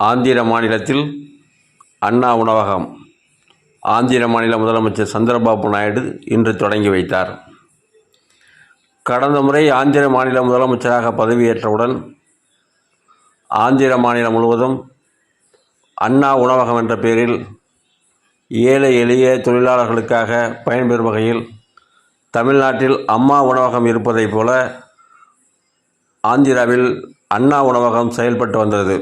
ஆந்திர மாநிலத்தில் அண்ணா உணவகம். ஆந்திர மாநில முதலமைச்சர் சந்திரபாபு நாயுடு இன்று தொடங்கி வைத்தார். கடந்த முறை ஆந்திர மாநில முதலமைச்சராக பதவியேற்றவுடன் ஆந்திர மாநிலம் முழுவதும் அண்ணா உணவகம் என்ற பெயரில் ஏழை எளிய தொழிலாளர்களுக்காக பயன்பெறும் வகையில் தமிழ்நாட்டில் அம்மா உணவகம் இருப்பதைப் போல ஆந்திராவில் அண்ணா உணவகம் செயல்பட்டு வந்தது.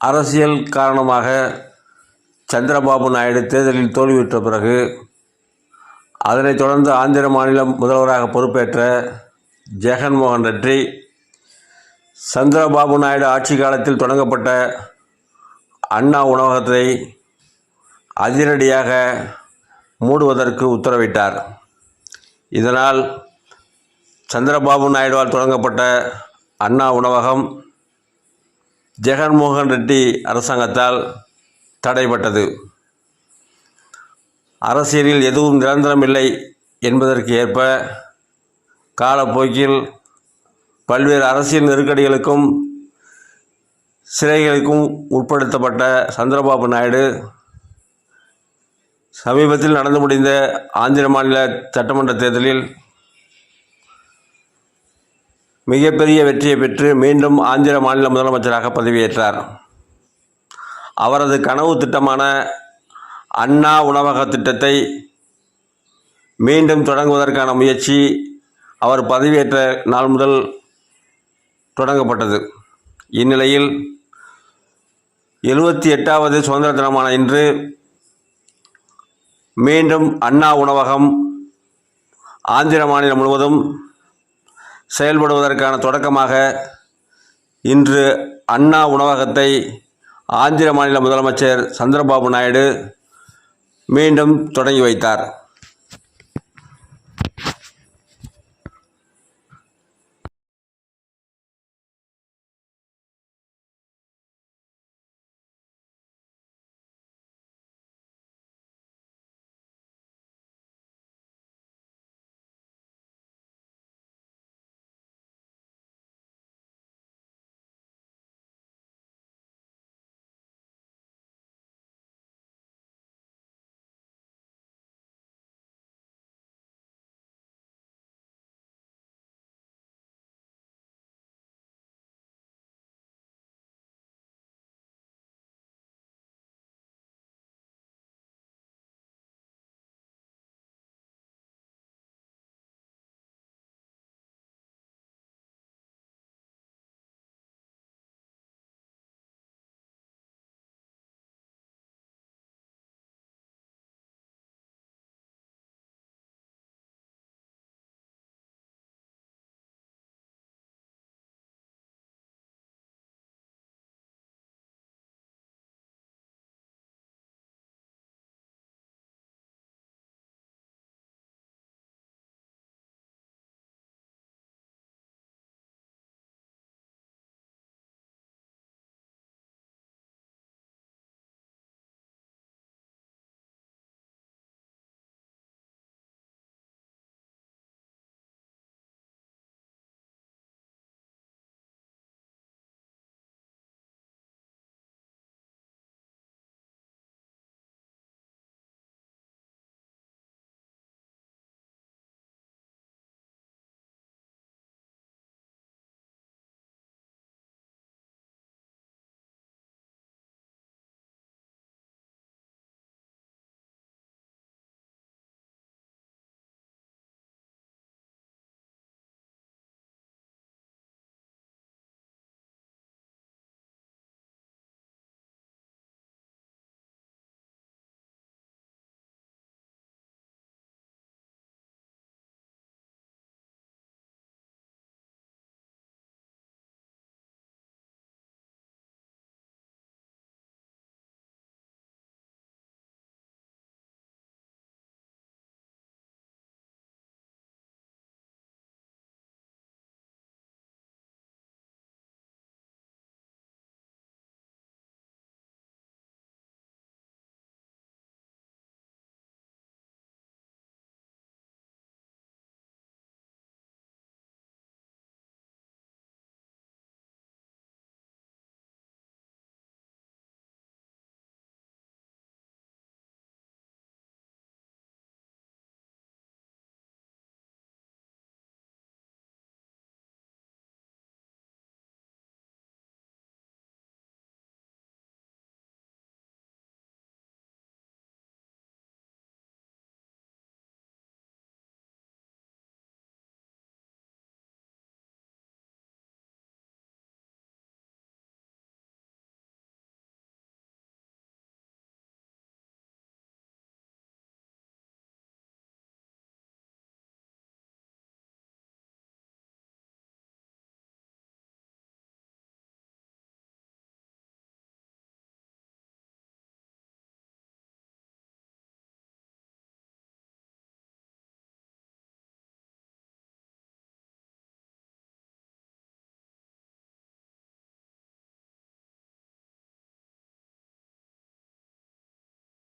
அரசியல் காரணமாக சந்திரபாபு நாயுடு தேர்தலில் தோல்வியுற்ற பிறகு அதனைத் தொடர்ந்து ஆந்திர மாநில முதல்வராக பொறுப்பேற்ற ஜெகன்மோகன் ரெட்டி சந்திரபாபு நாயுடு ஆட்சி காலத்தில் தொடங்கப்பட்ட அண்ணா உணவகத்தை அதிரடியாக மூடுவதற்கு உத்தரவிட்டார். இதனால் சந்திரபாபு நாயுடுவால் தொடங்கப்பட்ட அண்ணா உணவகம் ஜெகன்மோகன் ரெட்டி அரசாங்கத்தால் தடைப்பட்டது அரசியலில் எதுவும் நிரந்தரம் இல்லை என்பதற்கு ஏற்ப காலப்போக்கில் பல்வேறு அரசியல் நெருக்கடிகளுக்கும் சிறைகளுக்கும் உட்படுத்தப்பட்ட சந்திரபாபு நாயுடு சமீபத்தில் நடந்து முடிந்த ஆந்திர மாநில சட்டமன்ற தேர்தலில் மிகப்பெரிய வெற்றியை பெற்று மீண்டும் ஆந்திர மாநில முதலமைச்சராக பதவியேற்றார். அவரது கனவு திட்டமான அண்ணா உணவக திட்டத்தை மீண்டும் தொடங்குவதற்கான முயற்சி அவர் பதவியேற்ற நாள் முதல் தொடங்கப்பட்டது. இந்நிலையில் எழுபத்தி எட்டாவது சுதந்திர தினமான இன்று மீண்டும் அண்ணா உணவகம் ஆந்திர மாநிலம் முழுவதும் செயல்படுவதற்கான தொடக்கமாக இன்று அண்ணா உணவகத்தை ஆந்திர மாநில முதலமைச்சர் சந்திரபாபு நாயுடு மீண்டும் தொடங்கி வைத்தார்.